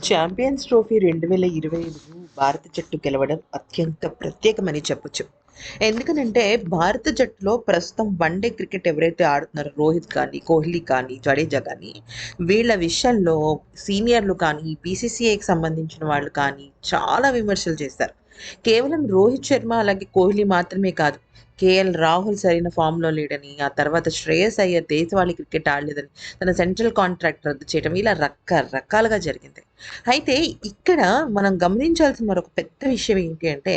Champions trophy రెండు వేల ఇరవై ఐదు భారత జట్టు గెలవడం అత్యంత ప్రత్యేకమని చెప్పొచ్చు. ఎందుకనంటే భారత జట్టులో ప్రస్తుతం వన్డే క్రికెట్ ఎవరైతే ఆడుతున్నారో రోహిత్ కానీ కోహ్లీ కానీ జడేజా కానీ వీళ్ళ విషయంలో సీనియర్లు కానీ బీసీసీఐకి సంబంధించిన వాళ్ళు కానీ చాలా విమర్శలు చేస్తారు. కేవలం రోహిత్ శర్మ అలాగే కోహ్లీ మాత్రమే కాదు కేఎల్ రాహుల్ సరైన ఫామ్లో లేడని ఆ తర్వాత శ్రేయస్ అయ్యర్ దేశవాళీ క్రికెట్ ఆడలేదని తన సెంట్రల్ కాంట్రాక్ట్ రద్దు చేయడం ఇలా రకరకాలుగా జరిగింది. అయితే ఇక్కడ మనం గమనించాల్సిన మరొక పెద్ద విషయం ఏంటి అంటే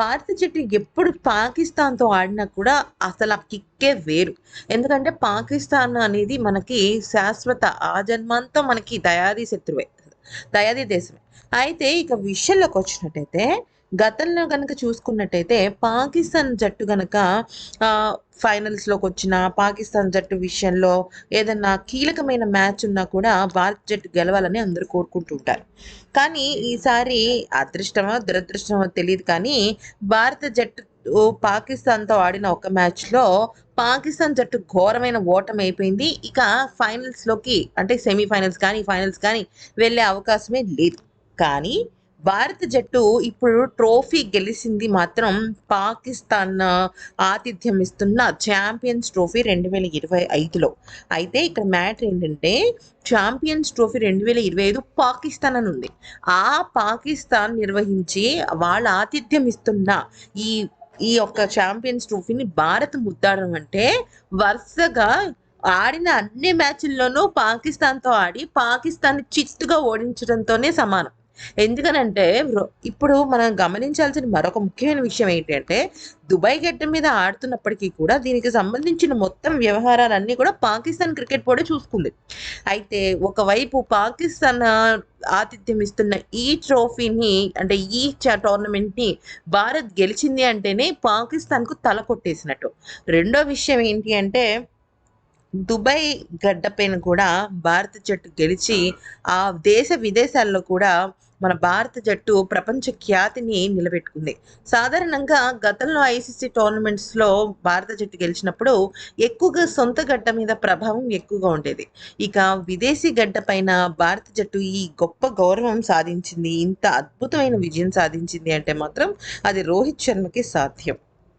భారత జట్టు ఎప్పుడు పాకిస్తాన్తో ఆడినా కూడా అసలు ఆ కిక్కే వేరు. ఎందుకంటే పాకిస్తాన్ అనేది మనకి శాశ్వత ఆ జన్మంతో మనకి దయాది శత్రువే దయాది దేశమే. అయితే ఇక విషయంలోకి వచ్చినట్టయితే గతంలో కనుక చూసుకున్నట్టయితే పాకిస్తాన్ జట్టు కనుక ఫైనల్స్లోకి వచ్చిన పాకిస్తాన్ జట్టు విషయంలో ఏదన్నా కీలకమైన మ్యాచ్ ఉన్నా కూడా భారత జట్టు గెలవాలని అందరూ కోరుకుంటుంటారు కానీ ఈసారి అదృష్టమో దురదృష్టమో తెలియదు కానీ భారత జట్టు పాకిస్తాన్తో ఆడిన ఒక మ్యాచ్లో పాకిస్తాన్ జట్టు ఘోరమైన ఓటమి అయిపోయింది. ఇక ఫైనల్స్లోకి అంటే సెమీఫైనల్స్ కానీ ఫైనల్స్ కానీ వెళ్ళే అవకాశమే లేదు. కానీ భారత జట్టు ఇప్పుడు ట్రోఫీ గెలిచింది మాత్రం పాకిస్తాన్ ఆతిథ్యం ఇస్తున్న ఛాంపియన్స్ ట్రోఫీ రెండు వేల ఇరవై ఐదులో. అయితే ఇక్కడ మ్యాటర్ ఏంటంటే ఛాంపియన్స్ ట్రోఫీ రెండు వేల ఇరవై ఐదు పాకిస్తాన్ అని ఉంది. ఆ పాకిస్తాన్ నిర్వహించి వాళ్ళ ఆతిథ్యం ఇస్తున్న ఈ ఈ యొక్క ఛాంపియన్స్ ట్రోఫీని భారత్ ముద్దాడడం అంటే వరుసగా ఆడిన అన్ని మ్యాచ్ల్లోనూ పాకిస్తాన్తో ఆడి పాకిస్తాన్ చిత్తుగా ఓడించడంతోనే సమానం. ఎందుకనంటే ఇప్పుడు మనం గమనించాల్సిన మరొక ముఖ్యమైన విషయం ఏంటంటే దుబాయ్ గడ్డ మీద ఆడుతున్నప్పటికీ కూడా దీనికి సంబంధించిన మొత్తం వ్యవహారాలన్నీ కూడా పాకిస్తాన్ క్రికెట్ బోర్డే చూసుకుంది. అయితే ఒకవైపు పాకిస్తాన్ ఆతిథ్యం ఇస్తున్న ఈ ట్రోఫీని అంటే ఈ టోర్నమెంట్ని భారత్ గెలిచింది అంటేనే పాకిస్తాన్కు తల కొట్టేసినట్టు. రెండో విషయం ఏంటి అంటే దుబాయ్ గడ్డపైన కూడా భారత జట్టు గెలిచి ఆ దేశ విదేశాల్లో కూడా మన భారత జట్టు ప్రపంచ ఖ్యాతిని నిలబెట్టుకుంది. సాధారణంగా గతంలో ఐసీసీ టోర్నమెంట్స్లో భారత జట్టు గెలిచినప్పుడు ఎక్కువగా సొంత గడ్డ మీద ప్రభావం ఎక్కువగా ఉండేది. ఇక విదేశీ గడ్డ పైన భారత జట్టు ఈ గొప్ప గౌరవం సాధించింది ఇంత అద్భుతమైన విజయం సాధించింది అంటే మాత్రం అది రోహిత్ శర్మకి సాధ్యం.